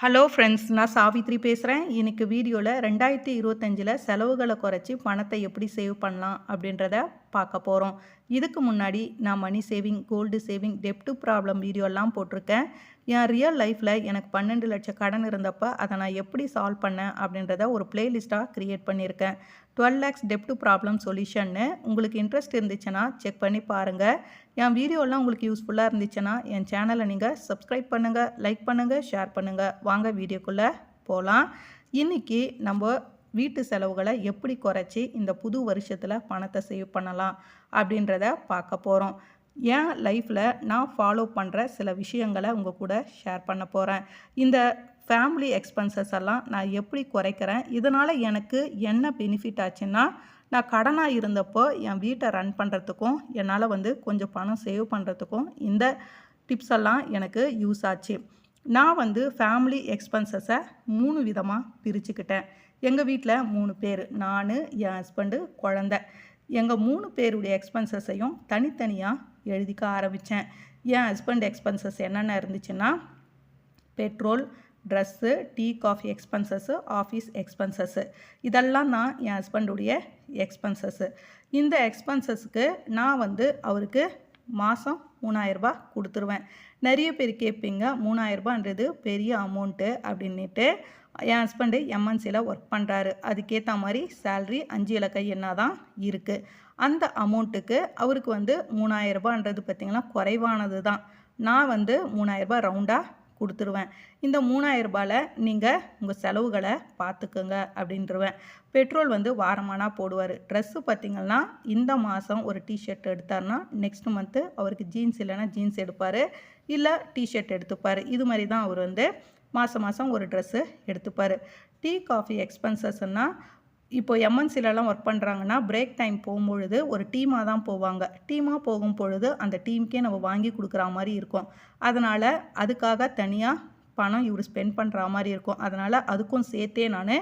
Hello friends நான் சாவித்ரி பேசுகிறேன் இன்னைக்கு வீடியோவில் ரெண்டாயிரத்தி இருபத்தஞ்சில் செலவுகளை குறைச்சி பணத்தை எப்படி சேவ் பண்ணலாம் அப்படின்றத பார்க்க போகிறோம் இதுக்கு முன்னாடி நான் மணி சேவிங் கோல்டு சேவிங் டெப்டு ப்ராப்ளம் வீடியோலாம் போட்டிருக்கேன். என் ரியல் லைஃப்பில் எனக்கு பன்னெண்டு லட்சம் கடன் இருந்தப்போ அதை நான் எப்படி சால்வ் பண்ணேன் அப்படின்றத ஒரு பிளேலிஸ்ட்டாக க்ரியேட் பண்ணியிருக்கேன். டுவெல் லேக்ஸ் டெப்டு ப்ராப்ளம் சொல்யூஷன்னு உங்களுக்கு இன்ட்ரெஸ்ட் இருந்துச்சுன்னா செக் பண்ணி பாருங்கள் என் வீடியோலாம் உங்களுக்கு யூஸ்ஃபுல்லாக இருந்துச்சுன்னா என் சேனலை நீங்கள் சப்ஸ்கிரைப் பண்ணுங்கள் லைக் பண்ணுங்கள் ஷேர் பண்ணுங்கள் வாங்க வீடியோக்குள்ளே போகலாம் இன்றைக்கி நம்ம வீட்டு செலவுகளை எப்படி குறைச்சி இந்த புது வருஷத்தில் பணத்தை சேவ் பண்ணலாம் அப்படின்றத பார்க்க போகிறோம் என் லைஃப்பில் நான் ஃபாலோ பண்ணுற சில விஷயங்களை உங்கள் கூட ஷேர் பண்ண போகிறேன் இந்த ஃபேமிலி எக்ஸ்பென்சஸ் எல்லாம் நான் எப்படி குறைக்கிறேன்? இதனால் எனக்கு என்ன பெனிஃபிட் ஆச்சுன்னா நான் கடனாக இருந்தப்போ என் வீட்டை ரன் பண்ணுறதுக்கும் என்னால் வந்து கொஞ்சம் பணம் சேவ் பண்ணுறதுக்கும் இந்த டிப்ஸ் எல்லாம் எனக்கு யூஸ் ஆச்சு. நான் வந்து ஃபேமிலி எக்ஸ்பென்சஸை மூணு விதமாக பிரிச்சுக்கிட்டேன். எங்கள் வீட்டில் மூணு பேர். நான் என் ஹஸ்பண்டு குழந்த. எங்கள் மூணு பேருடைய எக்ஸ்பென்சஸையும் தனித்தனியாக எழுதிக்க ஆரம்பித்தேன் என் ஹஸ்பண்ட் எக்ஸ்பென்சஸ் என்னென்ன இருந்துச்சுன்னா petrol dress tea coffee expenses office expenses இதெல்லாம் தான் என் ஹஸ்பண்டுடைய எக்ஸ்பென்சஸ்ஸு இந்த எக்ஸ்பென்சஸ்க்கு நான் வந்து அவருக்கு மாதம் மூணாயிரரூபா கொடுத்துருவேன். நிறைய பேர் கேட்பீங்க மூணாயிரரூபான்றது பெரிய அமௌண்ட்டு அப்படின்ட்டு என் ஹஸ்பண்டு எம்என்சியில் ஒர்க் பண்ணுறாரு அதுக்கேற்ற மாதிரி சேல்ரி அஞ்சு இலக்க எண்ணாக தான் இருக்குது அந்த அமௌண்ட்டுக்கு அவருக்கு வந்து மூணாயிரரூபான்றது பார்த்திங்கன்னா குறைவானது தான். நான் வந்து மூணாயிரரூபா ரவுண்டாக கொடுத்துருவேன். இந்த மூணாயிரரூபாவில் நீங்கள் உங்கள் செலவுகளை பார்த்துக்குங்க அப்படின்றவேன். பெட்ரோல் வந்து வாரமானா போடுவார். ட்ரெஸ்ஸு பார்த்திங்கன்னா இந்த மாதம் ஒரு டிஷர்ட் எடுத்தார்னா நெக்ஸ்ட் மந்த்து அவருக்கு ஜீன்ஸ் இல்லைன்னா ஜீன்ஸ் எடுப்பார். இல்லை டிஷர்ட் எடுத்துப்பார். இது மாதிரி தான் அவர் வந்து மாதம் மாதம் ஒரு ட்ரெஸ்ஸு எடுத்துப்பார். டீ காஃபி எக்ஸ்பென்சஸ்னால் இப்போ எம்என்சிலலாம் ஒர்க் பண்ணுறாங்கன்னா பிரேக் டைம் போகும்பொழுது ஒரு டீமாக தான் போவாங்க. டீமாக போகும் பொழுது அந்த டீமுக்கே நம்ம வாங்கி கொடுக்குற மாதிரி இருக்கும். அதனால் அதுக்காக தனியாக பணம் இவர் ஸ்பெண்ட் பண்ணுற மாதிரி இருக்கும். அதனால் அதுக்கும் சேர்த்தே நான்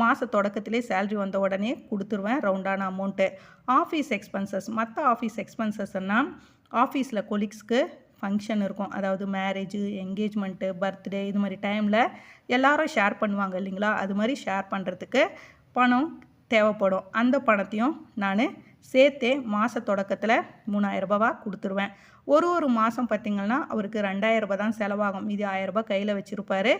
மாத தொடக்கத்திலே சேல்ரி வந்த உடனே கொடுத்துருவேன் ரவுண்டான அமௌண்ட்டு ஆஃபீஸ் எக்ஸ்பென்சஸ் மற்ற ஆஃபீஸ் எக்ஸ்பென்சஸ்னால் ஆஃபீஸில் கொலீக்ஸ்க்கு ஃபங்க்ஷன் இருக்கும். அதாவது மேரேஜு என்கேஜ்மெண்ட்டு பர்த்டே இது மாதிரி டைமில் எல்லாரும் ஷேர் பண்ணுவாங்க இல்லைங்களா? அது மாதிரி ஷேர் பண்ணுறதுக்கு பணம் தேவைப்படும். அந்த பணத்தையும் நான் சேர்த்தே மாத தொடக்கத்தில் மூணாயிரரூபாவா கொடுத்துருவேன். ஒரு ஒரு மாதம் பார்த்திங்கன்னா அவருக்கு ரெண்டாயிரரூபா தான் செலவாகும். மீதி ஆயிரரூபா கையில் வச்சுருப்பாரு.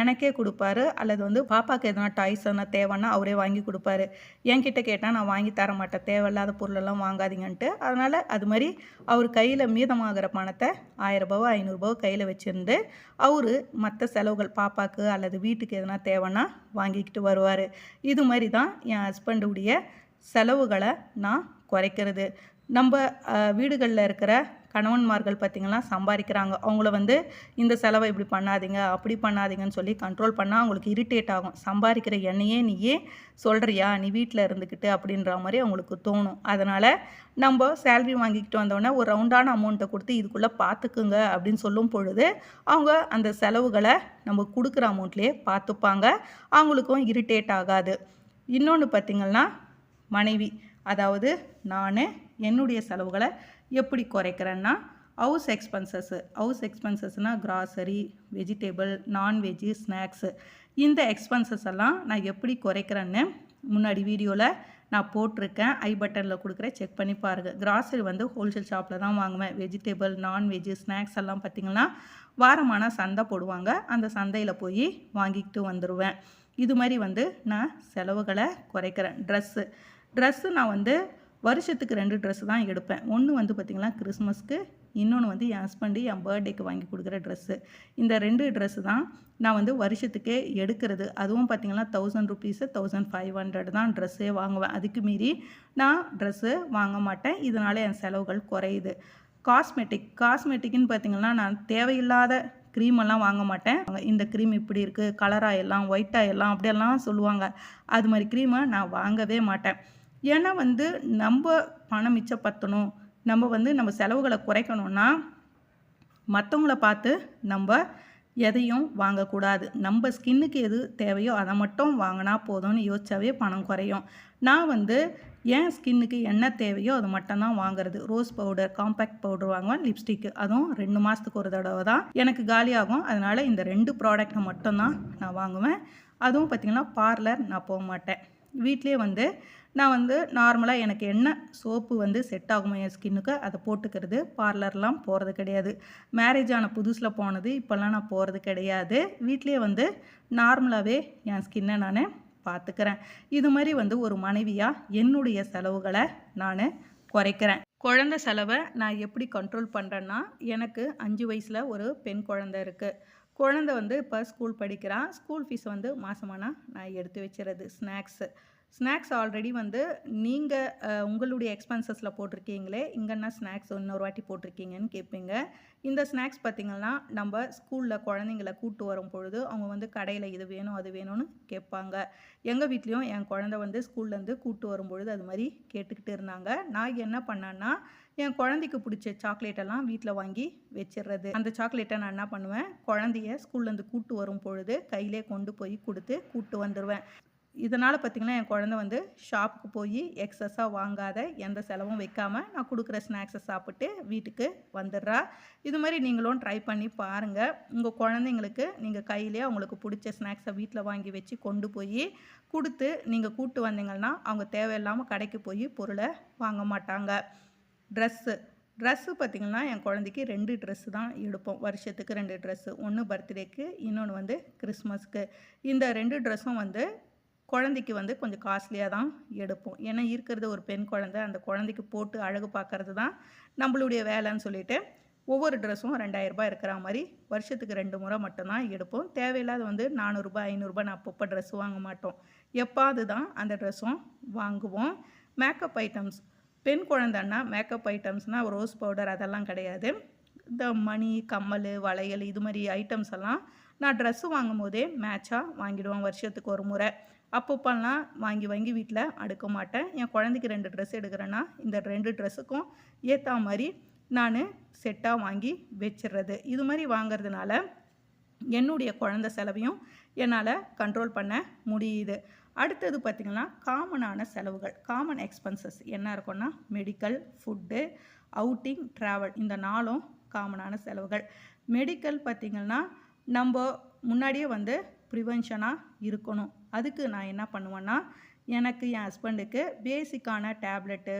எனக்கே கொடுப்பாரு. அல்லது வந்து பாப்பாவுக்கு எதனா டாய்ஸ் எதனா தேவைன்னா அவரே வாங்கி கொடுப்பாரு. என்கிட்ட கேட்டால் நான் வாங்கி தர மாட்டேன். தேவையில்லாத பொருளெல்லாம் வாங்காதீங்கன்ட்டு. அதனால் அது மாதிரி அவர் கையில் மீதமாகிற பணத்தை ஆயிரரூபாவோ ஐநூறுரூபாவோ கையில் வச்சுருந்து அவர் மற்ற செலவுகள் பாப்பாவுக்கு அல்லது வீட்டுக்கு எதனா தேவைன்னா வாங்கிக்கிட்டு வருவார். இது மாதிரி தான் என் ஹஸ்பண்டுடைய செலவுகளை நான் குறைக்கிறது. நம்ம வீடுகளில் இருக்கிற கணவன்மார்கள் பார்த்திங்கன்னா சம்பாதிக்கிறாங்க. அவங்கள வந்து இந்த செலவை இப்படி பண்ணாதீங்க அப்படி பண்ணாதீங்கன்னு சொல்லி கண்ட்ரோல் பண்ணால் அவங்களுக்கு இரிட்டேட் ஆகும். சம்பாதிக்கிற எண்ணெயே நீயே சொல்கிறியா நீ வீட்டில் இருந்துக்கிட்டு அப்படின்ற மாதிரி அவங்களுக்கு தோணும். அதனால் நம்ம சேல்ரி வாங்கிக்கிட்டு வந்தோடனே ஒரு ரவுண்டான அமௌண்ட்டை கொடுத்து இதுக்குள்ளே பார்த்துக்குங்க அப்படின்னு சொல்லும் பொழுது அவங்க அந்த செலவுகளை நம்ம கொடுக்குற அமௌண்ட்லேயே பார்த்துப்பாங்க அவங்களுக்கும் இரிட்டேட் ஆகாது. இன்னொன்று பார்த்திங்கன்னா மனைவி. அதாவது நான் என்னுடைய செலவுகளை எப்படி குறைக்கிறேன்னா house expenses house எக்ஸ்பென்சஸ்னால் grocery vegetable non veg snacks இந்த எக்ஸ்பென்சஸ் எல்லாம் நான் எப்படி குறைக்கிறேன்னு முன்னாடி வீடியோவில் நான் போட்டிருக்கேன். ஐ பட்டனில் கொடுக்குறேன். செக் பண்ணி பாருங்கள் கிராசரி வந்து ஹோல்சேல் ஷாப்பில் தான் வாங்குவேன். வெஜிடேபிள் நான்வெஜ்ஜு ஸ்நாக்ஸ் எல்லாம் பார்த்திங்கன்னா வாரமான சந்தை போடுவாங்க. அந்த சந்தையில் போய் வாங்கிக்கிட்டு வந்துடுவேன் இது மாதிரி வந்து நான் செலவுகளை குறைக்கிறேன். ட்ரெஸ்ஸு ட்ரெஸ்ஸு நான் வந்து வருஷத்துக்கு ரெண்டு ட்ரெஸ்ஸு தான் எடுப்பேன். ஒன்று வந்து பார்த்திங்கன்னா கிறிஸ்மஸ்க்கு இன்னொன்று வந்து என் ஹஸ்பண்டு என் பர்த்டேக்கு வாங்கி கொடுக்குற ட்ரெஸ்ஸு இந்த ரெண்டு ட்ரெஸ்ஸு தான் நான் வந்து வருஷத்துக்கே எடுக்கிறது. அதுவும் பார்த்திங்கன்னா thousand rupees thousand five hundred தான் ட்ரெஸ்ஸே வாங்குவேன். அதுக்கு மீறி நான் ட்ரெஸ்ஸு வாங்க மாட்டேன். இதனால் என் செலவுகள் குறையுது. காஸ்மெட்டிக் காஸ்மெட்டிக்னு பார்த்திங்கன்னா நான் தேவையில்லாத க்ரீமெல்லாம் வாங்க மாட்டேன். இந்த க்ரீம் இப்படி இருக்குது கலராக எல்லாம் ஒயிட்டாக எல்லாம் அப்படியெல்லாம் சொல்லுவாங்க. அது மாதிரி க்ரீமை நான் வாங்கவே மாட்டேன். ஏன்னா வந்து நம்ம பணம் மிச்சப்படுத்தணும். நம்ம வந்து நம்ம செலவுகளை குறைக்கணும்னா மற்றவங்கள பார்த்து நம்ம எதையும் வாங்கக்கூடாது. நம்ம ஸ்கின்னுக்கு எது தேவையோ அதை மட்டும் வாங்கினா போதும்னு யோசிச்சாவே பணம் குறையும். நான் வந்து ஏன் ஸ்கின்னுக்கு என்ன தேவையோ அது மட்டும்தான் வாங்குறது? ரோஸ் பவுடர் காம்பேக்ட் பவுடர் வாங்குவேன் லிப்ஸ்டிக்கு. அதுவும் ரெண்டு மாதத்துக்கு ஒரு தடவை தான். எனக்கு காலியாகும். அதனால் இந்த ரெண்டு ப்ராடக்ட்டை மட்டும்தான் நான் வாங்குவேன். அதுவும் பார்த்திங்கன்னா பார்லர் நான் போக மாட்டேன். வீட்லேயே வந்து நான் வந்து நார்மலாக எனக்கு என்ன சோப்பு வந்து செட் ஆகுமோ என் ஸ்கின்னுக்கு அதை போட்டுக்கிறது. பார்லர்லாம் போகிறது கிடையாது. மேரேஜ் ஆன புதுசில் போனது இப்போல்லாம் நான் போகிறது கிடையாது. வீட்லேயே வந்து நார்மலாகவே என் ஸ்கின்னை நான் பார்த்துக்கிறேன் இது மாதிரி வந்து ஒரு மனைவியாக என்னுடைய செலவுகளை நான் குறைக்கிறேன். குழந்த செலவை நான் எப்படி கண்ட்ரோல் பண்ணுறேன்னா எனக்கு அஞ்சு வயசில் ஒரு பெண் குழந்தை இருக்குது குழந்தை வந்து இப்போ ஸ்கூல் படிக்கிறான் ஸ்கூல் ஃபீஸ் வந்து மாதமானா நான் எடுத்து வச்சுறது ஸ்நாக்ஸு ஸ்நாக்ஸ் ஆல்ரெடி வந்து நீங்கள் உங்களுடைய எக்ஸ்பென்சஸில் போட்டிருக்கீங்களே இங்கன்னா ஸ்நாக்ஸ் இன்னொரு வாட்டி போட்டிருக்கீங்கன்னு கேட்பீங்க இந்த ஸ்நாக்ஸ் பார்த்திங்கன்னா நம்ம ஸ்கூலில் குழந்தைங்கள கூட்டு வரும் பொழுது அவங்க வந்து கடையில் இது வேணும் அது வேணும்னு கேட்பாங்க எங்கள் வீட்லேயும் என் குழந்தை வந்து ஸ்கூல்லேருந்து கூட்டு வரும்பொழுது அது மாதிரி கேட்டுக்கிட்டு இருந்தாங்க. நான் என்ன பண்ணேன்னா என் குழந்தைக்கு பிடிச்ச சாக்லேட்டெல்லாம் வீட்டில் வாங்கி வச்சிடுறது அந்த சாக்லேட்டை நான் என்ன பண்ணுவேன் குழந்தைய ஸ்கூல்லேருந்து கூட்டு வரும் பொழுது கையிலே கொண்டு போய் கொடுத்து கூட்டு வந்துடுவேன் இதனால் பார்த்திங்கன்னா என் குழந்த வந்து ஷாப்புக்கு போய் எக்ஸஸாக வாங்காத எந்த செலவும் வைக்காமல் நான் கொடுக்குற ஸ்நாக்ஸை சாப்பிட்டு வீட்டுக்கு வந்துடுறா. இது மாதிரி நீங்களும் ட்ரை பண்ணி பாருங்கள் உங்கள் குழந்தைங்களுக்கு நீங்கள் கையிலே அவங்களுக்கு பிடிச்ச ஸ்நாக்ஸை வீட்டில் வாங்கி வச்சு கொண்டு போய் கொடுத்து நீங்கள் கூட்டு வந்தீங்கன்னா அவங்க தேவையில்லாமல் கடைக்கு போய் பொருளை வாங்க மாட்டாங்க. ட்ரெஸ்ஸு ட்ரெஸ்ஸு பார்த்திங்கன்னா என் குழந்தைக்கு ரெண்டு ட்ரெஸ்ஸு தான் எடுப்போம். வருஷத்துக்கு ரெண்டு ட்ரெஸ்ஸு ஒன்று பர்த்டேக்கு இன்னொன்று வந்து கிறிஸ்மஸ்க்கு இந்த ரெண்டு ட்ரெஸ்ஸும் வந்து குழந்தைக்கு வந்து கொஞ்சம் காஸ்ட்லியாக தான் எடுப்போம். ஏன்னா இருக்கிறது ஒரு பெண் குழந்தை அந்த குழந்தைக்கு போட்டு அழகு பார்க்கறது தான் நம்மளுடைய வேலைன்னு சொல்லிட்டு ஒவ்வொரு ட்ரெஸ்ஸும் ரெண்டாயிரரூபா இருக்கிற மாதிரி வருஷத்துக்கு ரெண்டு முறை மட்டும்தான் எடுப்போம். தேவையில்லாத வந்து நானூறுரூபா ஐநூறுரூபா நான் அப்பப்போ ட்ரெஸ் வாங்க மாட்டோம். எப்பாவது தான் அந்த ட்ரெஸ்ஸும் வாங்குவோம். மேக்கப் ஐட்டம்ஸ் பெண் குழந்தைன்னா மேக்கப் ஐட்டம்ஸ்னால் ரோஸ் பவுடர் அதெல்லாம் கிடையாது. இந்த மணி கம்மல் வளையல் இது மாதிரி ஐட்டம்ஸ் எல்லாம் நான் ட்ரெஸ்ஸு வாங்கும் போதே மேட்சாக வாங்கிடுவேன் வருஷத்துக்கு ஒரு முறை. அப்பப்பெல்லாம் வாங்கி வாங்கி வீட்டில் அடுக்க மாட்டேன். என் குழந்தைக்கு ரெண்டு ட்ரெஸ் எடுக்கிறேன்னா இந்த ரெண்டு ட்ரெஸ்ஸுக்கும் ஏற்ற மாதிரி நான் செட்டாக வாங்கி வச்சிடுறது இது மாதிரி வாங்கிறதுனால என்னுடைய குழந்த செலவையும் என்னால் கண்ட்ரோல் பண்ண முடியுது. அடுத்தது பார்த்திங்கன்னா காமனான செலவுகள். காமன் எக்ஸ்பென்சஸ் என்ன இருக்குன்னா மெடிக்கல் ஃபுட்டு அவுட்டிங் ட்ராவல் இந்த நாளும் காமனான செலவுகள். மெடிக்கல் பார்த்திங்கன்னா நம்ம முன்னாடியே வந்து ப்ரிவென்ஷனாக இருக்கணும். அதுக்கு நான் என்ன பண்ணுவேன்னா எனக்கு என் ஹஸ்பண்டுக்கு பேசிக்கான டேப்லெட்டு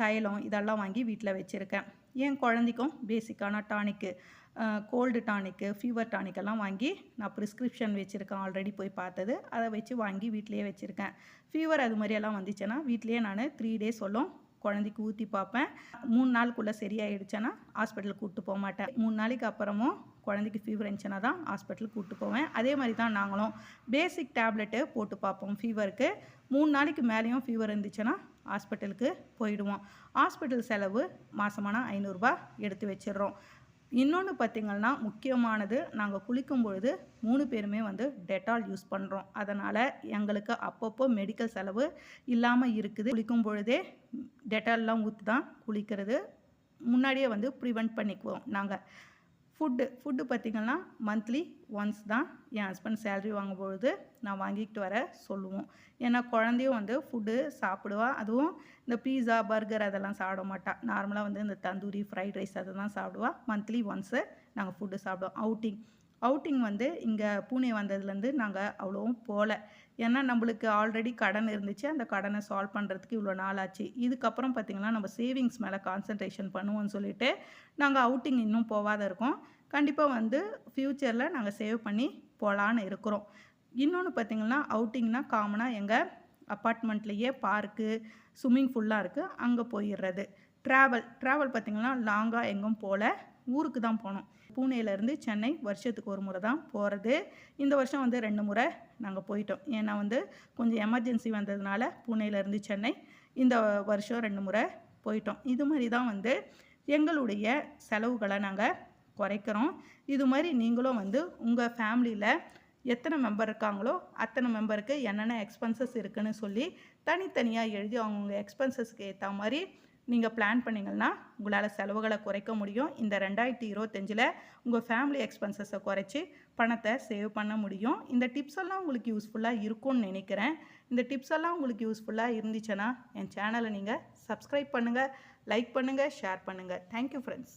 தைலம் இதெல்லாம் வாங்கி வீட்டில் வச்சுருக்கேன். என் குழந்தைக்கும் பேசிக்கான டானிக்கு கோல்டு டானிக்கு ஃபீவர் டானிக்கெல்லாம் வாங்கி நான் ப்ரிஸ்கிரிப்ஷன் வச்சுருக்கேன். ஆல்ரெடி போய் பார்த்தது. அதை வச்சு வாங்கி வீட்லேயே வச்சுருக்கேன். ஃபீவர் அது மாதிரியெல்லாம் வந்துச்சுன்னா வீட்லேயே நான் த்ரீ டேஸ் சொல்லும். குழந்தைக்கு ஊற்றி பார்ப்பேன். மூணு நாளுக்குள்ளே சரியாயிடுச்சேன்னா ஹாஸ்பிட்டலுக்கு கூப்பிட்டு போக மாட்டேன். மூணு நாளைக்கு அப்புறமும் குழந்தைக்கு ஃபீவர் இருந்துச்சுன்னா தான் ஹாஸ்பிட்டலுக்கு கூப்பிட்டு போவேன். அதே மாதிரி தான் நாங்களும் பேசிக் டேப்லெட்டு போட்டு பார்ப்போம் ஃபீவருக்கு மூணு நாளைக்கு மேலேயும் ஃபீவர் இருந்துச்சுன்னா ஹாஸ்பிட்டலுக்கு போயிடுவோம். ஹாஸ்பிட்டல் செலவு மாதமான ஐநூறுரூபா எடுத்து வச்சிடுறோம். இன்னொன்று பார்த்திங்கன்னா முக்கியமானது நாங்கள் குளிக்கும் பொழுது மூணு பேருமே வந்து டெட்டால் யூஸ் பண்ணுறோம் அதனால் எங்களுக்கு அப்பப்போ மெடிக்கல் செலவு இல்லாமல் இருக்குது. குளிக்கும் பொழுதே டெட்டால்லாம் ஊற்றி தான் குளிக்கிறது. முன்னாடியே வந்து ப்ரிவெண்ட் பண்ணிக்குவோம் நாங்கள் ஃபுட்டு ஃபுட்டு பார்த்திங்கன்னா மந்த்லி ஒன்ஸ் தான் என் ஹஸ்பண்ட் சேல்ரி வாங்கும்பொழுது நான் வாங்கிக்கிட்டு வர சொல்லுவோம். ஏன்னா குழந்தையும் வந்து ஃபுட்டு சாப்பிடுவா. அதுவும் இந்த பீஸா பர்கர் அதெல்லாம் சாப்பிட மாட்டாள் நார்மலாக வந்து இந்த தந்தூரி ஃப்ரைட் ரைஸ் அதெல்லாம் சாப்பிடுவா. மந்த்லி ஒன்ஸு நாங்கள் ஃபுட்டு சாப்பிடுவோம். அவுட்டிங் அவுட்டிங் வந்து இங்கே பூனே வந்ததுலேருந்து நாங்கள் அவ்வளோவும் போகல. ஏன்னா நம்மளுக்கு ஆல்ரெடி கடன் இருந்துச்சு. அந்த கடனை சால்வ் பண்ணுறதுக்கு இவ்வளோ நாள் ஆச்சு. இதுக்கப்புறம் பார்த்திங்கன்னா நம்ம சேவிங்ஸ் மேலே கான்சன்ட்ரேஷன் பண்ணுவோம்னு சொல்லிட்டு நாங்கள் அவுட்டிங் இன்னும் போகாத இருக்கோம். கண்டிப்பாக வந்து ஃப்யூச்சரில் நாங்கள் சேவ் பண்ணி போகலான்னு இருக்கிறோம். இன்னொன்று பார்த்திங்கன்னா அவுட்டிங்னா காமனாக எங்கள் அப்பார்ட்மெண்ட்லேயே பார்க்கு ஸ்விம்மிங் ஃபுல்லாக இருக்குது அங்கே போயிடுறது ட்ராவல் ட்ராவல் பார்த்திங்கன்னா லாங்காக எங்கும் போகல ஊருக்கு தான் போனோம். பூனேலேருந்து சென்னை வருஷத்துக்கு ஒரு முறை தான் போகிறது இந்த வருஷம் வந்து ரெண்டு முறை நாங்கள் போயிட்டோம். ஏன்னா வந்து கொஞ்சம் எமர்ஜென்சி வந்ததுனால பூனேலேருந்து சென்னை இந்த வருஷம் ரெண்டு முறை போயிட்டோம். இது மாதிரி தான் வந்து எங்களுடைய செலவுகளை நாங்கள் குறைக்கிறோம். இது மாதிரி நீங்களும் வந்து உங்கள் ஃபேமிலியில் எத்தனை மெம்பர் இருக்காங்களோ அத்தனை மெம்பருக்கு என்னென்ன எக்ஸ்பென்சஸ் இருக்குதுன்னு சொல்லி தனித்தனியாக எழுதி அவங்கவுங்க எக்ஸ்பென்சஸ்க்கு ஏற்ற மாதிரி நீங்கள் பிளான் பண்ணிங்கன்னா உங்களால் செலவுகளை குறைக்க முடியும். இந்த ரெண்டாயிரத்தி இருபத்தஞ்சில் உங்கள் ஃபேமிலி எக்ஸ்பென்சஸை குறைச்சி பணத்தை சேவ் பண்ண முடியும். இந்த டிப்ஸ் எல்லாம் உங்களுக்கு யூஸ்ஃபுல்லாக இருக்கும்னு நினைக்கிறேன். இந்த டிப்ஸ் எல்லாம் உங்களுக்கு யூஸ்ஃபுல்லாக இருந்துச்சுன்னா என் சேனலை நீங்கள் சப்ஸ்கிரைப் பண்ணுங்கள் லைக் பண்ணுங்கள் ஷேர் பண்ணுங்கள் தேங்க்யூ ஃப்ரெண்ட்ஸ்